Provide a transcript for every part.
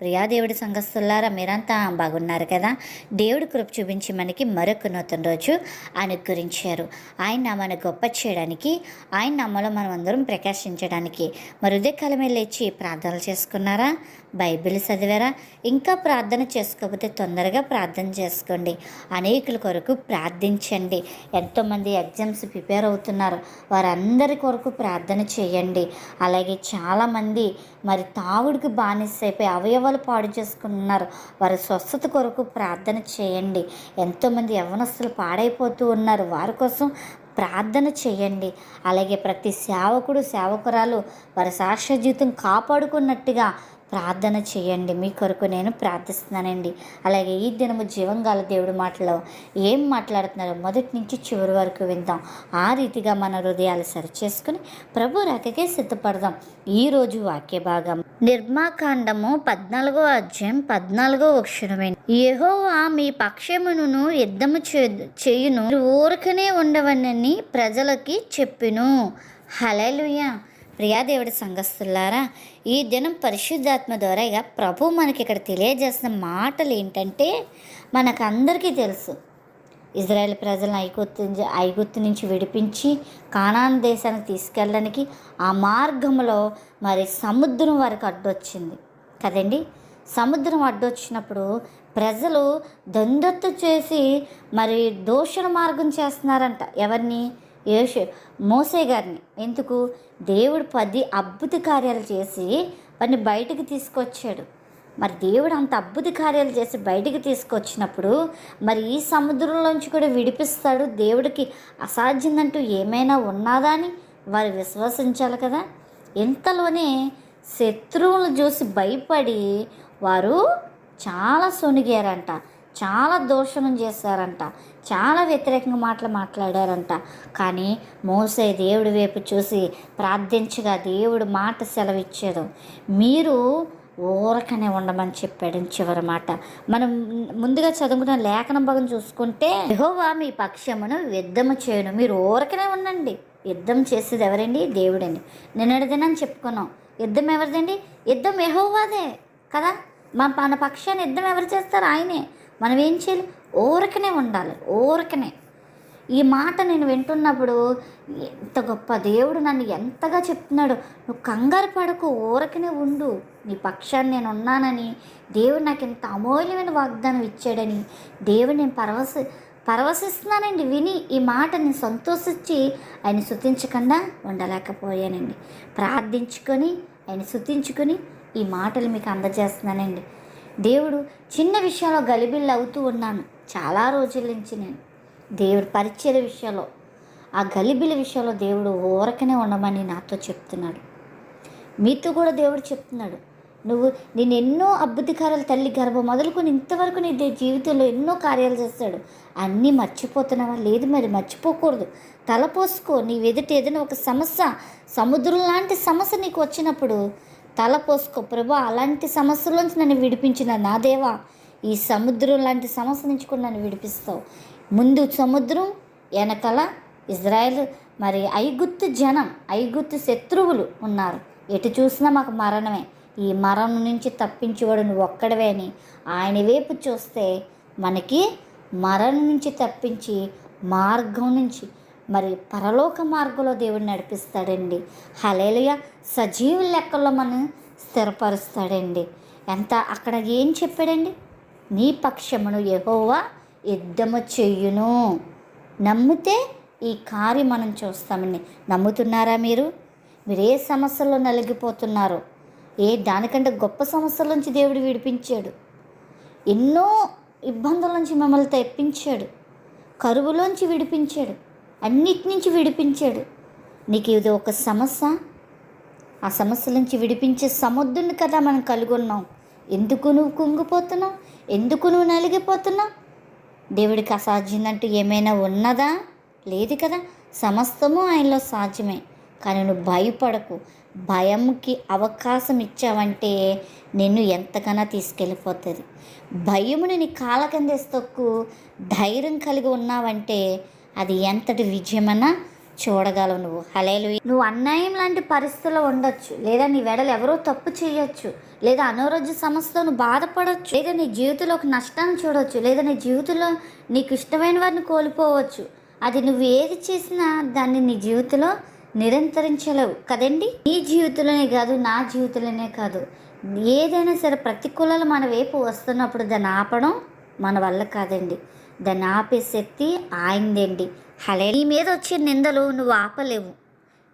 ప్రియాదేవుడి సంఘస్థులారా మీరంతా బాగున్నారు కదా? దేవుడి కృప చూపించి మనకి మరొక నూతన రోజు అనుగ్రహించారు. ఆయన నామాన్ని గొప్ప చేయడానికి ఆయన నామలో మనం అందరం ప్రకాశించడానికి మరి ఉదయకాలమే లేచి ప్రార్థనలు చేసుకున్నారా? బైబిల్ చదివారా? ఇంకా ప్రార్థన చేసుకోకపోతే తొందరగా ప్రార్థన చేసుకోండి. అనేకుల కొరకు ప్రార్థించండి. ఎంతోమంది ఎగ్జామ్స్ ప్రిపేర్ అవుతున్నారు. వారందరి కొరకు ప్రార్థన చేయండి. అలాగే చాలామంది మరి తావుడికి బానిసైపోయి అవయవాలు పాడు చేసుకుంటున్నారు. వారి స్వస్థత కొరకు ప్రార్థన చేయండి. ఎంతోమంది యవనస్తులు పాడైపోతూ ఉన్నారు. వారి కోసం ప్రార్థన చేయండి. అలాగే ప్రతి సేవకుడు సేవకురాలు వారి సాక్ష్య జీవితం కాపాడుకున్నట్టుగా ప్రార్థన చేయండి. మీ కొరకు నేను ప్రార్థిస్తున్నానండి. అలాగే ఈ దినము జీవంగాల దేవుడి మాటలో ఏం మాట్లాడుతున్నారో మొదటి నుంచి చివరి వరకు విందాం. ఆ రీతిగా మన హృదయాలు సరిచేసుకుని ప్రభు రాకకే సిద్ధపడదాం. ఈరోజు వాక్య భాగం నిర్మాకాండము పద్నాలుగో అధ్యాయం పద్నాలుగో అక్షరమే యహోవా మీ పక్షమును యుద్ధము చే- చేయును. మీరు ఊరకనే ఉండవనని ప్రజలకి చెప్పిను. హలలుయా ప్రియాదేవుడి సంఘస్థులారా ఈ దినం పరిశుద్ధాత్మ ద్వారా ఇక ప్రభు మనకి ఇక్కడ తెలియజేసిన మాటలు ఏంటంటే మనకందరికీ తెలుసు. ఇజ్రాయెల్ ప్రజలను ఐగుత్తు ఐగుత్తు నుంచి విడిపించి కానాన్ దేశానికి తీసుకెళ్ళడానికి ఆ మార్గంలో మరి సముద్రం వరకు అడ్డొచ్చింది. కదండి? సముద్రం అడ్డొచ్చినప్పుడు ప్రజలు దండత్తు చేసి మరి దోషణ మార్గం చేస్తున్నారంట. ఎవరిని? యోషు మోసే గారిని. ఎందుకు? దేవుడు పది అద్భుత కార్యాలు చేసి వారిని బయటికి తీసుకొచ్చాడు. మరి దేవుడు అంత అద్భుత కార్యాలు చేసి బయటికి తీసుకొచ్చినప్పుడు మరి ఈ సముద్రంలోంచి కూడా విడిపిస్తాడు దేవుడికి. అసాధ్యందంటూ ఏమైనా ఉన్నదా అని వారు విశ్వసించాలి కదా. ఇంతలోనే శత్రువులు చూసి భయపడి వారు చాలా సొనిగారంట. చాలా దోషణం చేశారంట. చాలా వ్యతిరేకంగా మాటలు మాట్లాడారంట. కానీ మోసే దేవుడి వైపు చూసి ప్రార్థించగా దేవుడు మాట సెలవిచ్చాడు. మీరు ఊరకనే ఉండమని చెప్పాడు చివరి మాట. మనం ముందుగా చదువుకున్న లేఖనం భాగం చూసుకుంటే యహోవా మీ పక్షమును యుద్ధము చేయను. మీరు ఊరకనే ఉండండి. యుద్ధం చేసేది ఎవరండి? దేవుడండి. నిన్నటిదేనని చెప్పుకున్నాం. యుద్ధం ఎవరిదండి? యుద్ధం యహోవాదే కదా. మన మన పక్షాన్ని యుద్ధం ఎవరు చేస్తారు? ఆయనే. మనం ఏం చేయాలి? ఓరకనే ఉండాలి ఓరకనే. ఈ మాట నేను వింటున్నప్పుడు ఎంత గొప్ప దేవుడు నన్ను ఎంతగా చెప్తున్నాడు. నువ్వు కంగారు పడకు ఊరకనే ఉండు. నీ పక్షాన్ని నేను ఉన్నానని దేవుడు నాకు ఇంత అమూల్యమైన వాగ్దానం ఇచ్చాడని దేవుడు నేను పరవశ పరవశిస్తున్నానండి. విని ఈ మాటని సంతోషించి ఆయన శుతించకుండా ఉండలేకపోయానండి. ప్రార్థించుకొని ఆయన శుతించుకొని ఈ మాటలు మీకు అందజేస్తున్నానండి. దేవుడు చిన్న విషయంలో గలిబిల్లు అవుతూ ఉన్నాను. చాలా రోజుల నుంచి నేను దేవుడు పరిచయ విషయంలో ఆ గలిబిలి విషయంలో దేవుడు ఊరకనే ఉండమని నాతో చెప్తున్నాడు. మీతో కూడా దేవుడు చెప్తున్నాడు. నువ్వు నేను ఎన్నో అబ్బుద్ధికారాలు తల్లి గర్భం మొదలుకొని ఇంతవరకు నీ జీవితంలో ఎన్నో కార్యాలు చేస్తాడు. అన్నీ మర్చిపోతున్నావా? లేదు మరి మర్చిపోకూడదు. తలపోసుకో. నీ ఎదుట ఏదైనా ఒక సమస్య సముద్రం లాంటి సమస్య నీకు వచ్చినప్పుడు తల పోసుకో ప్రభు. అలాంటి సమస్యలోంచి నన్ను విడిపించిన నా దేవా ఈ సముద్రం లాంటి సమస్య నుంచి కూడా నన్ను విడిపిస్తావు. ముందు సముద్రం వెనకల ఇజ్రాయెల్. మరి ఐగుత్తు జనం ఐగుత్తు శత్రువులు ఉన్నారు. ఎటు చూసినా మాకు మరణమే. ఈ మరణం నుంచి తప్పించేవాడు నువ్వు ఒక్కడవే అని ఆయన వైపు చూస్తే మనకి మరణం నుంచి తప్పించి మార్గం నుంచి మరి పరలోక మార్గంలో దేవుడు నడిపిస్తాడండి. హలేలుయ సజీవ లెక్కల్లో మనం స్థిరపరుస్తాడండి. ఎంత అక్కడ ఏం చెప్పాడండి? నీ పక్షమును యెహోవా యుద్ధము చెయ్యును నమ్మితే ఈ కార్యం మనం చూస్తామండి. నమ్ముతున్నారా మీరు? మీరు ఏ సమస్యలో నలిగిపోతున్నారో? ఏ దానికంటే గొప్ప సమస్యల నుంచి దేవుడు విడిపించాడు. ఎన్నో ఇబ్బందుల నుంచి మిమ్మల్ని తెప్పించాడు. కరువులోంచి విడిపించాడు. అన్నిటి నుంచి విడిపించాడు. నీకు ఇది ఒక సమస్య? ఆ సమస్య నుంచి విడిపించే సముద్రుని కదా మనం కలుగున్నాం. ఎందుకు నువ్వు కుంగిపోతున్నావు? ఎందుకు నువ్వు నలిగిపోతున్నావు? దేవుడికి అసాధ్యమంటూ ఏమైనా ఉన్నదా? లేదు కదా. సమస్తము ఆయనలో సాధ్యమే. కానీ నువ్వు భయపడకు. భయంకి అవకాశం ఇచ్చావంటే నిన్ను ఎంతకన్నా తీసుకెళ్ళిపోతుంది. భయముని నీ కాళ్ళ కిందేసి తొక్కు ధైర్యం కలిగి ఉన్నావంటే అది ఎంతటి విజయమన్నా చూడగలవు నువ్వు. హలేలు నువ్వు అన్యాయం లాంటి పరిస్థితుల్లో ఉండొచ్చు. లేదా నీ వెడలు ఎవరో తప్పు చేయొచ్చు. లేదా అనారోగ్య సమస్యతో నువ్వు బాధపడవచ్చు లేదా నీ జీవితంలో ఒక నష్టాన్ని చూడవచ్చు లేదా నీ జీవితంలో నీకు ఇష్టమైన వారిని కోల్పోవచ్చు. అది నువ్వు ఏది చేసినా దాన్ని నీ జీవితంలో నిరంతరించలేవు. కదండి? నీ జీవితంలోనే కాదు నా జీవితంలోనే కాదు. ఏదైనా సరే ప్రతికూలాలు మన వైపు వస్తున్నప్పుడు దాన్ని ఆపడం మన వల్ల కాదండి. దాన్ని ఆపే శక్తి ఆయిందండి హలే నీ మీద వచ్చే నిందలు నువ్వు ఆపలేవు.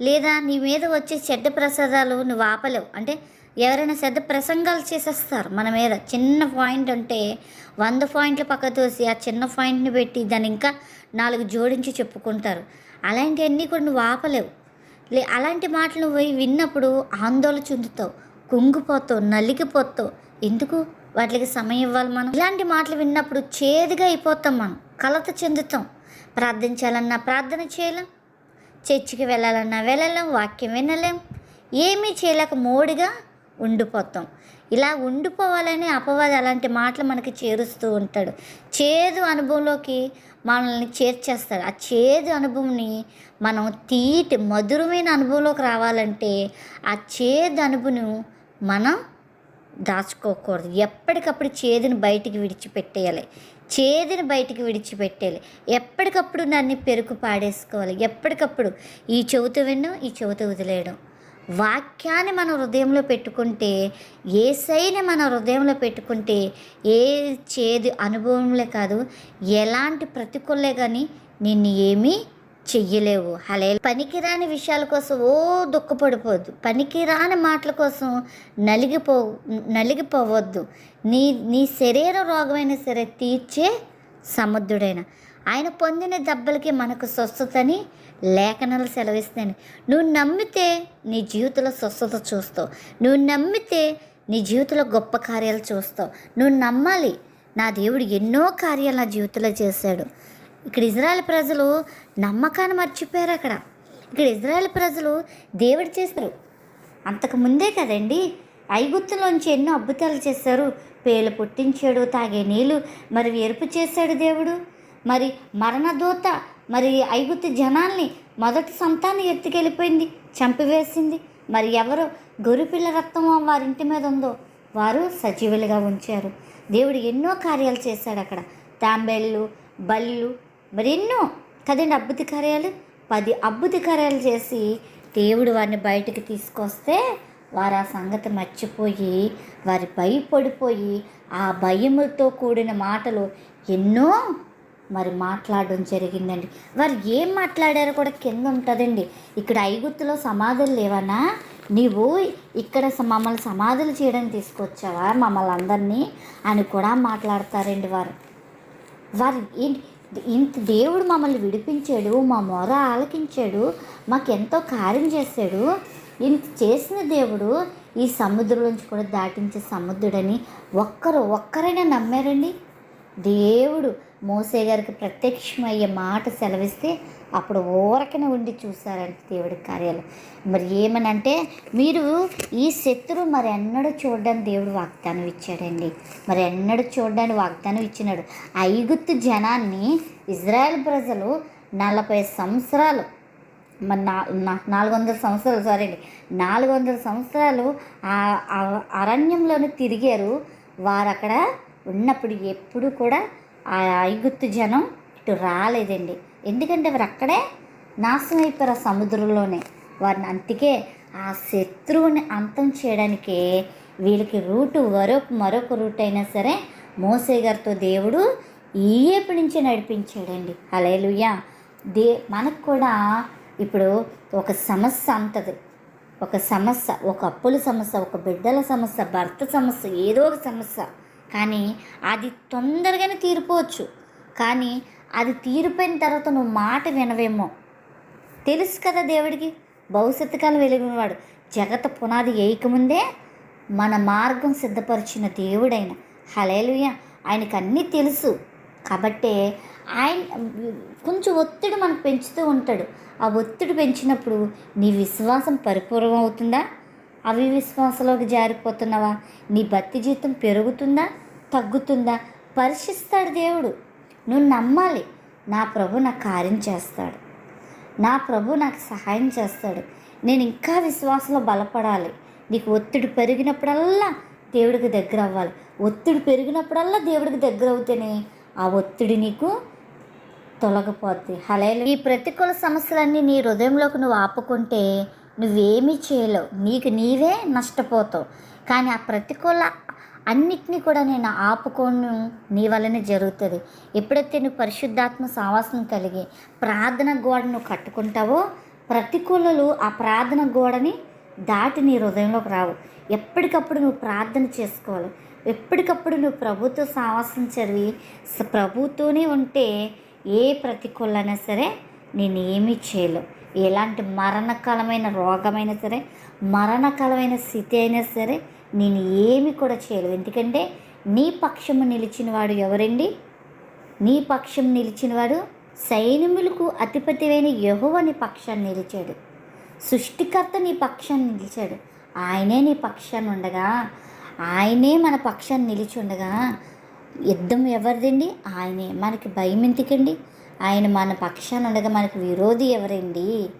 లేదా నీ మీద వచ్చే చెడ్డ ప్రసాదాలు నువ్వు ఆపలేవు. అంటే ఎవరైనా శ్రద్ధ ప్రసంగాలు చేసేస్తారు మన మీద. చిన్న పాయింట్ ఉంటే వంద పాయింట్ల పక్క తోసి ఆ చిన్న పాయింట్ని పెట్టి దాన్ని ఇంకా నాలుగు జోడించి చెప్పుకుంటారు. అలాంటివన్నీ కూడా నువ్వు ఆపలేవు. లే అలాంటి మాటలు నువ్వు విన్నప్పుడు ఆందోళన చెందుతావు. కుంగిపోతావు నలిగిపోతావు. ఎందుకు? వాటికి సమయం ఇవ్వాలి మనం. ఇలాంటి మాటలు విన్నప్పుడు చేదుగా అయిపోతాం మనం. కలత చెందుతాం. ప్రార్థించాలన్నా ప్రార్థన చేయలేం. చర్చికి వెళ్ళాలన్నా వెళ్ళలేం. వాక్యం వినలేం. ఏమీ చేయలేక మోడిగా ఉండిపోతాం. ఇలా ఉండిపోవాలని అపవాది అలాంటి మాటలు మనకి చేరుస్తూ ఉంటాడు. చేదు అనుభవంలోకి మనల్ని చేర్చేస్తాడు. ఆ చేదు అనుభవంని మనం తీటి మధురమైన అనుభవంలోకి రావాలంటే ఆ చేదు అనుభవం మనం దాచుకోకూడదు. ఎప్పటికప్పుడు చేదుని బయటికి విడిచిపెట్టేయాలి. చేదుని బయటికి విడిచిపెట్టేయాలి. ఎప్పటికప్పుడు నన్ను పెరుగు పాడేసుకోవాలి. ఎప్పటికప్పుడు ఈ చెవిత వినడం ఈ చెవిత వదిలేయడం. వాక్యాన్ని మన హృదయంలో పెట్టుకుంటే ఏ సైని మన హృదయంలో పెట్టుకుంటే ఏ చేదు అనుభవంలే కాదు ఎలాంటి ప్రతికూలే కానీ నిన్ను ఏమీ చెయ్యలేవు. హలే పనికిరాని విషయాల కోసం ఓ దుఃఖపడిపోవద్దు పనికిరాని మాటల కోసం నలిగిపో నలిగిపోవద్దు. నీ నీ శరీర రోగమైనా సరే తీర్చే సముద్రుడైన ఆయన పొందిన దెబ్బలకి మనకు స్వస్థతని లేఖనాలు సెలవిస్తాను నువ్వు నమ్మితే నీ జీవితంలో స్వస్థత చూస్తావు. నువ్వు నమ్మితే నీ జీవితంలో గొప్ప కార్యాలు చూస్తావు. నువ్వు నమ్మాలి. నా దేవుడు ఎన్నో కార్యాలు నా జీవితంలో చేశాడు. ఇక్కడ ఇజ్రాయెల్ ప్రజలు నమ్మకాన్ని మర్చిపోయారు అక్కడ. ఇక్కడ ఇజ్రాయెల్ ప్రజలు దేవుడు చేశారు. అంతకు ముందే కదండి ఐగుత్తులోంచి ఎన్నో అద్భుతాలు చేశారు. పేలు పుట్టించాడు తాగే నీళ్ళు మరి ఎరుపు చేశాడు దేవుడు. మరి మరణదూత మరి ఐగుత్తు జనాల్ని మొదటి సంతానం ఎత్తుకెళ్ళిపోయింది చంపివేసింది. మరి ఎవరు గొరిపిల్ల రక్తం వారింటి మీద ఉందో వారు సజీవులుగా ఉంచారు. దేవుడు ఎన్నో కార్యాలు చేశాడు అక్కడ. తాంబేళ్ళు బళ్ళు మరి ఎన్నో కదండి అద్భుత కార్యాలు? పది అద్భుత కార్యాలు చేసి దేవుడు వారిని బయటకు తీసుకొస్తే వారు ఆ సంగతి మర్చిపోయి వారి భయపడిపోయి ఆ భయముతో కూడిన మాటలు ఎన్నో మరి మాట్లాడడం జరిగిందండి. వారు ఏం మాట్లాడారో కూడా కింద ఉంటుందండి. ఇక్కడ ఐగుత్తులో సమాధులు లేవనా? నీవు ఇక్కడ స- మమ్మల్ని సమాధులు చేయడం తీసుకొచ్చావా? మమ్మల్ని అందరినీ అని కూడా మాట్లాడతారండి వారు. వారు ఏంటి ఇంత దేవుడు మమ్మల్ని విడిపించాడు మా మొర ఆలకించాడు మాకెంతో కార్యం చేశాడు. ఇంత చేసిన దేవుడు ఈ సముద్రం నుంచి కూడా దాటించే సముద్రుడని ఒక్కరు ఒక్కరైనా నమ్మారండి? దేవుడు మోసే గారికి ప్రత్యక్షమయ్యే మాట సెలవిస్తే అప్పుడు ఊరకనే ఉండి చూశారంట దేవుడి కార్యాలు. మరి ఏమనంటే మీరు ఈ శత్రు మరి ఎన్నడూ చూడడానికి దేవుడు వాగ్దానం ఇచ్చాడండి. మరి ఎన్నడూ చూడడానికి వాగ్దానం ఇచ్చినాడు. ఐగుత్తు జనాన్ని ఇజ్రాయెల్ ప్రజలు నలభై సంవత్సరాలు మరి నా నాలుగు వందల సంవత్సరాలు సారీ అండి నాలుగు వందల సంవత్సరాలు ఆ అరణ్యంలోనే తిరిగారు. వారు అక్కడ ఉన్నప్పుడు ఎప్పుడు కూడా ఆ ఐగుత్తు జనం ఇటు రాలేదండి. ఎందుకంటే వారు అక్కడే నాశనం అయిపోయారు ఆ సముద్రంలోనే. వారిని అందుకే ఆ శత్రువుని అంతం చేయడానికే వీళ్ళకి రూటు మరొక మరొక రూట్ అయినా సరే మోసే గారితో దేవుడు ఈయేపు నుంచి నడిపించాడండి. హలేలుయ్యా దే మనకు కూడా ఇప్పుడు ఒక సమస్య అంతది. ఒక సమస్య ఒక అప్పుల సమస్య ఒక బిడ్డల సమస్య భర్త సమస్య ఏదో ఒక సమస్య. కానీ అది తొందరగానే తీరిపోవచ్చు. కానీ అది తీరిపోయిన తర్వాత నువ్వు మాట వినవేమో. తెలుసు కదా దేవుడికి? భవిష్యత్తు కాలం వెలిగినవాడు. జగత పునాది వేయకముందే మన మార్గం సిద్ధపరిచిన దేవుడైన. హలేలుయ ఆయనకు అన్నీ తెలుసు. కాబట్టే ఆయన కొంచెం ఒత్తిడి మనకు పెంచుతూ ఉంటాడు. ఆ ఒత్తిడి పెంచినప్పుడు నీ విశ్వాసం పరిపూర్ణం అవుతుందా? అవి విశ్వాసంలోకి జారిపోతున్నావా? నీ భక్తి జీతం పెరుగుతుందా? తగ్గుతుందా? పరీక్షిస్తాడు దేవుడు. నువ్వు నమ్మాలి. నా ప్రభు నాకు కార్యం చేస్తాడు. నా ప్రభు నాకు సహాయం చేస్తాడు. నేను ఇంకా విశ్వాసంలో బలపడాలి. నీకు ఒత్తిడి పెరిగినప్పుడల్లా దేవుడికి దగ్గర అవ్వాలి. ఒత్తిడి పెరిగినప్పుడల్లా దేవుడికి దగ్గర అవుతేనే ఆ ఒత్తిడి నీకు తొలగిపోద్ది. హలేలు ఈ ప్రతికూల సమస్యలన్నీ నీ హృదయంలోకి నువ్వు ఆపుకుంటే నువ్వేమీ చేయలేవు. నీకు నీవే నష్టపోతావు. కానీ ఆ ప్రతికూల అన్నిటినీ కూడా నేను ఆపుకోను నీ వల్లనే జరుగుతుంది. ఎప్పుడైతే నువ్వు పరిశుద్ధాత్మ సావాసం కలిగి ప్రార్థన గోడను కట్టుకుంటావో ప్రతికూలలు ఆ ప్రార్థన గోడని దాటి నీ హృదయంలోకి రావు. ఎప్పటికప్పుడు నువ్వు ప్రార్థన చేసుకోవాలి. ఎప్పటికప్పుడు నువ్వు ప్రభుతో సావాసం చదివి ప్రభుతోనే ఉంటే ఏ ప్రతికూలైనా సరే నేను ఏమీ చేయలేవు ఎలాంటి మరణకాలమైన రోగమైనా సరే మరణకాలమైన స్థితి అయినా సరే నేను ఏమి కూడా చేయలేవు ఎందుకంటే నీ పక్షము నిలిచిన వాడు ఎవరండి? నీ పక్షం నిలిచినవాడు సైన్యములకు అధిపతివైన యెహోవా నీ పక్షాన్ని నిలిచాడు. సృష్టికర్త నీ పక్షాన్ని నిలిచాడు. ఆయనే నీ పక్షాన్ని ఉండగా ఆయనే మన పక్షాన్ని నిలిచి ఉండగా యుద్ధం ఎవరిదండి? ఆయనే. మనకి భయం ఎందుకండి? ఆయన మన పక్షాన్ని ఉండగా మనకు విరోధి ఎవరండి?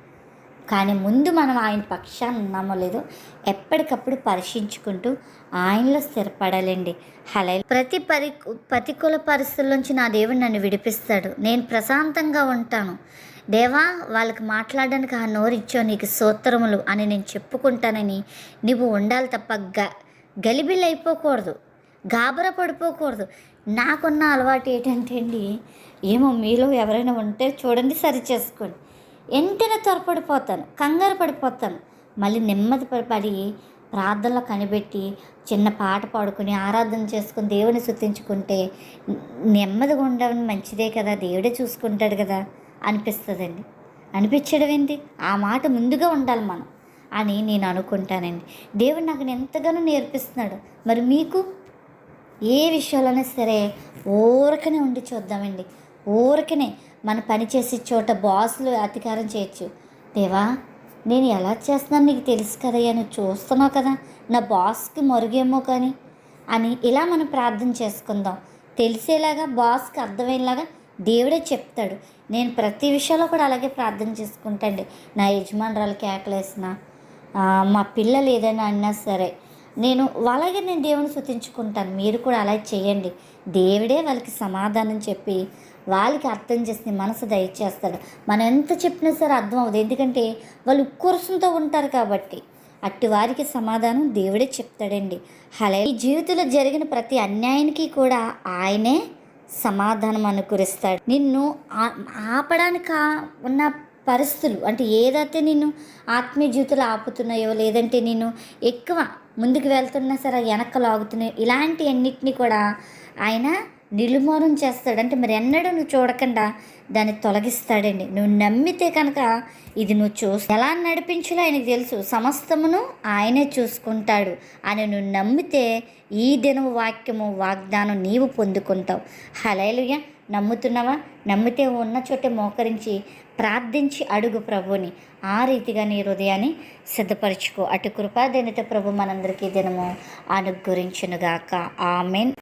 కానీ ముందు మనం ఆయన పక్షాన్ని ఉన్నామో లేదో ఎప్పటికప్పుడు పరీక్షించుకుంటూ ఆయనలో స్థిరపడాలండి. హలై ప్రతి పరి ప్రతికూల పరిస్థితుల్లోంచి నా దేవుడు నన్ను విడిపిస్తాడు. నేను ప్రశాంతంగా ఉంటాను. దేవా వాళ్ళకి మాట్లాడడానికి ఆ నోరిచ్చో నీకు సూత్రములు అని నేను చెప్పుకుంటానని నువ్వు ఉండాలి తప్ప గ గలిబిల్ అయిపోకూడదు. గాబర పడిపోకూడదు. నాకున్న అలవాటు ఏంటంటే అండి ఏమో మీలో ఎవరైనా ఉంటే చూడండి సరి చేసుకోండి. వెంటనే త్వరపడిపోతాను కంగారు పడిపోతాను. మళ్ళీ నెమ్మది పడి- ప్రార్థనలో కనిపెట్టి చిన్న పాట పాడుకుని ఆరాధన చేసుకుని దేవుని శుద్ధించుకుంటే నెమ్మదిగా ఉండడం మంచిదే కదా దేవుడే చూసుకుంటాడు కదా అనిపిస్తుందండి. అనిపించడం ఏంటి? ఆ మాట ముందుగా ఉండాలి మనం అని నేను అనుకుంటానండి. దేవుడు నాకు ఎంతగానో నేర్పిస్తున్నాడు. మరి మీకు ఏ విషయాలైనా సరే ఊరకనే ఉండి చూద్దామండి. ఊరకనే మన పని చేసే చోట బాసులు అధికారం చేయొచ్చు. దేవా నేను ఎలా చేస్తున్నాను నీకు తెలుసు కదయ్యా నువ్వు చూస్తున్నావు కదా నా బాస్కి మరుగేమో కానీ. అని ఇలా మనం ప్రార్థన చేసుకుందాం. తెలిసేలాగా బాస్కి అర్థమయ్యేలాగా దేవుడే చెప్తాడు. నేను ప్రతి విషయంలో కూడా అలాగే ప్రార్థన చేసుకుంటాండి. నా యజమానురాలు కేకలేసిన మా పిల్లలు ఏదైనా అన్నా సరే. నేను అలాగే నేను దేవుని శుతించుకుంటాను మీరు కూడా అలా చేయండి. దేవుడే వాళ్ళకి సమాధానం చెప్పి వాళ్ళకి అర్థం చేసి మనసు దయచేస్తాడు. మనం ఎంత చెప్పినా సరే అర్థం అవ్వదు. ఎందుకంటే వాళ్ళు ఉక్కురసంతో ఉంటారు కాబట్టి. అట్టి వారికి సమాధానం దేవుడే చెప్తాడండి. అలా ఈ జీవితంలో జరిగిన ప్రతి అన్యాయానికి కూడా ఆయనే సమాధానం అనుకరిస్తాడు. నిన్ను ఆపడానికి ఉన్న పరిస్థితులు అంటే ఏదైతే నిన్ను ఆత్మీయ జీవితంలో ఆపుతున్నాయో లేదంటే నేను ఎక్కువ ముందుకు వెళ్తున్నా సరే వెనక్కి లాగుతున్నాయో ఇలాంటి అన్నిటినీ కూడా ఆయన నిలుమోరం చేస్తాడు. అంటే మరి ఎన్నడూ నువ్వు చూడకుండా దాన్ని తొలగిస్తాడండి. నువ్వు నమ్మితే కనుక ఇది నువ్వు చూసి ఎలా నడిపించాలో ఆయనకు తెలుసు. సమస్తమును ఆయనే చూసుకుంటాడు. అని నువ్వు నమ్మితే ఈ దినము వాక్యము వాగ్దానం నీవు పొందుకుంటావు. హలేలుగా నమ్ముతున్నావా? నమ్మితే ఉన్న చోటే మోకరించి ప్రార్థించి అడుగు ప్రభుని ఆ రీతిగా నీ హృదయాన్ని సిద్ధపరచుకో. అటు కృపాదేనిత ప్రభు మనందరికీ దినము అనుగ్రహించునుగాక. ఆమెన్.